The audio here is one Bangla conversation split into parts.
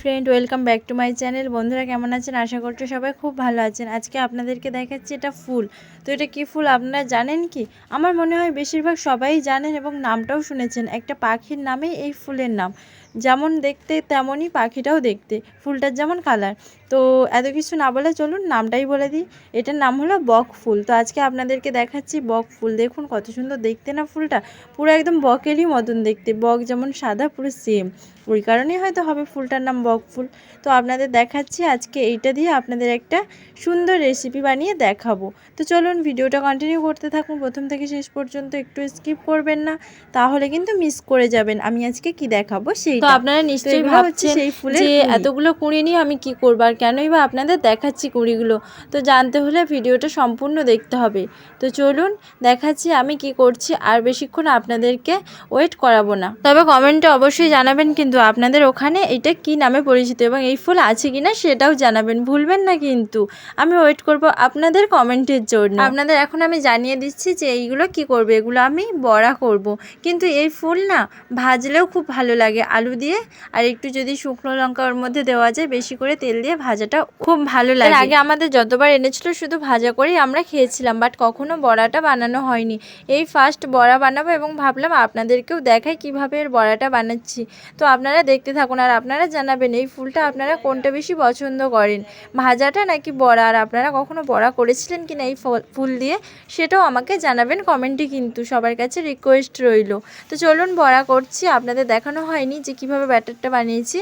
Friend welcome back to my channel বন্ধুরা, কেমন আছেন? আশা করছি সবাই খুব ভালো আছেন। আজকে আপনাদেরকে দেখাচ্ছি এটা ফুল। তো এটা কি ফুল আপনারা জানেন কি? আমার মনে হয় বেশিরভাগ সবাই জানেন এবং নামটাও শুনেছেন। একটা পাখির নামেই এই ফুলের নাম। যেমন দেখতে, তেমনই পাখিটাও দেখতে, ফুলটার যেমন কালার তো এত কিছু না বলে চলুন নামটাই বলে দিই। এটার নাম হলো বক ফুল। তো আজকে আপনাদেরকে দেখাচ্ছি বক ফুল। দেখুন কত সুন্দর দেখতে না ফুলটা? পুরো একদম বকেরই মতন দেখতে। বক যেমন সাদা, পুরো সেম ওই কারণেই হয়তো হবে ফুলটার নাম বক ফুল। তো আপনাদের দেখাচ্ছি আজকে এইটা দিয়ে আপনাদের একটা সুন্দর রেসিপি বানিয়ে দেখাবো। তো চলুন ভিডিওটা কন্টিনিউ করতে থাকুন। প্রথম থেকে শেষ পর্যন্ত একটু স্কিপ করবেন না। তাহলে কিন্তু মিস করে যাবেন। আমি আজকে কি দেখাবো? সেই তো আপনারা নিশ্চয়ই ভাবছেন যে এতগুলো কুঁড়ি নিয়ে আমি কি করব? আর কেনই বা আপনাদের দেখাচ্ছি কুঁড়িগুলো? তো জানতে হলে ভিডিওটা সম্পূর্ণ দেখতে হবে। তো চলুন দেখাচ্ছি আমি কি করছি আর বেশিক্ষণ আপনাদেরকে ওয়েট করাবো না। তবে কমেন্টে অবশ্যই জানাবেন কিন্তু আপনাদের ওখানে এটা কি নামে পরিচিত এবং এই ফুল আছে কিনা সেটাও জানাবেন। ভুলবেন না কিন্তু। আমি ওয়েট করব আপনাদের কমেন্টের জন্য। আপনাদের এখন আমি জানিয়ে দিচ্ছি যে এইগুলো কি করবে? এগুলো আমি বড়া করব। কিন্তু এই ফুল না ভাজলেও খুব ভালো লাগে। আলু দিয়ে আর একটু যদি শুকনো লঙ্কা ওর মধ্যে দেওয়া যায় বেশি করে তেল দিয়ে ভাজাটা খুব ভালো লাগে। আগে আমাদের যতবার এনেছিল শুধু ভাজা করেই আমরা খেয়েছিলাম বাট কখনো বড়াটা বানানো হয়নি। এই ফার্স্ট বড়া বানাবো এবং ভাবলাম আপনাদেরকেও দেখাই কীভাবে এর বড়াটা বানাচ্ছি। তো আপনারা দেখতে থাকুন আর আপনারা জানাবেন এই ফুলটা আপনারা কোনটা বেশি পছন্দ করেন? ভাজাটা নাকি বড়া? আর আপনারা কখনো বড়া করেছিলেন কি না এই ফল- ফুল দিয়ে? সেটাও আমাকে জানাবেন কমেন্টে কিন্তু সবার কাছে রিকোয়েস্ট রইল। তো চলুন বড়া করছি আপনাদের দেখানো হয়নি যে কীভাবে ব্যাটারটা বানিয়েছি,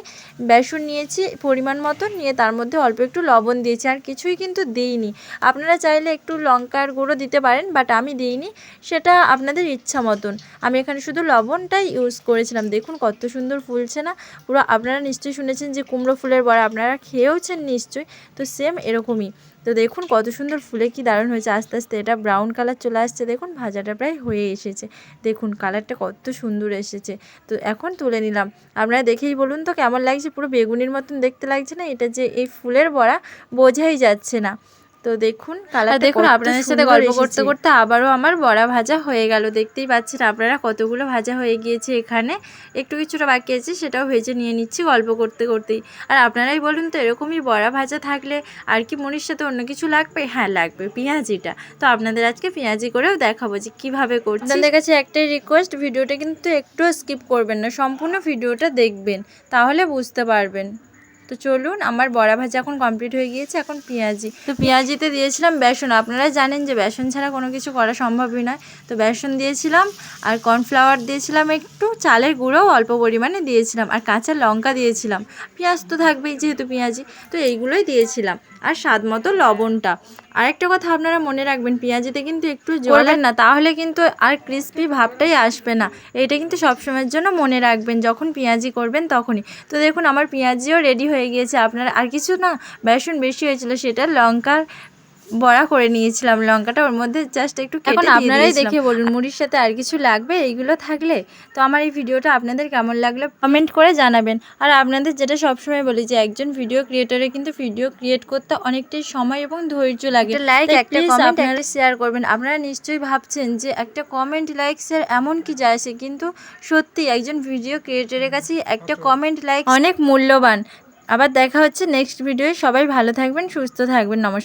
বেসন নিয়েছি পরিমাণ মতন, নিয়ে তার মধ্যে অল্প একটু লবণ দিয়েছি আর কিছুই কিন্তু দিইনি। আপনারা চাইলে একটু লঙ্কার গুঁড়ো দিতে পারেন বাট আমি দিইনি, সেটা আপনাদের ইচ্ছা মতন। আমি এখানে শুধু লবণটাই ইউজ করেছিলাম। দেখুন কত সুন্দর ফুলছে না? পুরো আপনারা নিশ্চয়ই শুনেছেন যে কুমড়ো ফুলের বড়া আপনারা খেয়েওছেন নিশ্চয়ই, তো সেম এরকমই। তো দেখুন কত সুন্দর ফুলে কি দারুণ হয়েছে। আস্তে আস্তে এটা ব্রাউন কালার চলে আসছে। দেখুন ভাজাটা প্রায় হয়ে এসেছে। দেখুন কালারটা কত সুন্দর এসেছে। তো এখন তুলে নিলাম। আপনারা দেখেই বলুন তো কেমন লাগছে? পুরো বেগুনির মতন দেখতে লাগছে না? এটা যে এই ফুলের বড়া বোঝাই যাচ্ছে না। তো দেখুন কালার দেখুন আপনাদের সাথে গল্প করতে করতে আবারও আমার বড়া ভাজা হয়ে গেল দেখতেই পাচ্ছেন আপনারা কতগুলো ভাজা হয়ে গিয়েছে এখানে। একটু কিছুটা বাকি আছে সেটাও ভেজে নিয়ে নিচ্ছি গল্প করতে করতেই। আর আপনারাই বলুন তো এরকমই বড়া ভাজা থাকলে আর কি মুড়ির সাথে অন্য কিছু লাগবে? হ্যাঁ লাগবে পেঁয়াজিটা। তো আপনাদের আজকে পেঁয়াজি করেও দেখাবো যে কীভাবে করছি। আপনাদের কাছে একটাই রিকোয়েস্ট ভিডিওটা কিন্তু একটুও স্কিপ করবেন না সম্পূর্ণ ভিডিওটা দেখবেন তাহলে বুঝতে পারবেন। তো চলুন আমার বড়া ভাজা এখন কমপ্লিট হয়ে গিয়েছে এখন পেঁয়াজি। তো পেঁয়াজিতে দিয়েছিলাম বেসন। আপনারা জানেন যে বেসন ছাড়া কোনো কিছু করা সম্ভবই নয়। তো বেসন দিয়েছিলাম আর কর্নফ্লাওয়ার দিয়েছিলাম একটু চালের গুঁড়োও অল্প পরিমাণে দিয়েছিলাম আর কাঁচা লঙ্কা দিয়েছিলাম। পেঁয়াজ তো থাকবেই যেহেতু পেঁয়াজি তো এইগুলোই দিয়েছিলাম। আর স্বাদ মতো লবণটা। আরেকটা কথা আপনারা মনে রাখবেন পেঁয়াজিতে কিন্তু একটু জলেন না তাহলে কিন্তু আর ক্রিস্পি ভাবটাই আসবে না। এইটা কিন্তু সবসময়ের জন্য মনে রাখবেন যখন পেঁয়াজি করবেন তখনই। তো দেখুন আমার পেঁয়াজিও রেডি হয়ে গিয়েছে। আপনার আর কিছু না বেসন বেশি হয়েছিল সেটা লঙ্কার বড়া করে নিয়েছিলাম। লঙ্কাটা ওর মধ্যে জাস্ট একটু কেটে এখন আপনারাই দেখে বলুন মুড়ির সাথে আর কিছু লাগবে? এইগুলো থাকলে তো আমার এই ভিডিওটা আপনাদের কেমন লাগল কমেন্ট করে জানাবেন। আর আপনাদের যেটা সবসময় বলি যে একজন ভিডিও ক্রিয়েটরে কিন্তু ভিডিও ক্রিয়েট করতে অনেকটাই সময় এবং ধৈর্য লাগে। লাইক একটা আপনারা শেয়ার করবেন। আপনারা নিশ্চয়ই ভাবছেন যে একটা কমেন্ট লাইক শেয়ার এমন কি যায় সে? কিন্তু সত্যি একজন ভিডিও ক্রিয়েটরের কাছে একটা কমেন্ট লাইক অনেক মূল্যবান। আবার দেখা হচ্ছে নেক্সট ভিডিওয়ে সবাই ভালো থাকবেন সুস্থ থাকবেন নমস্কার।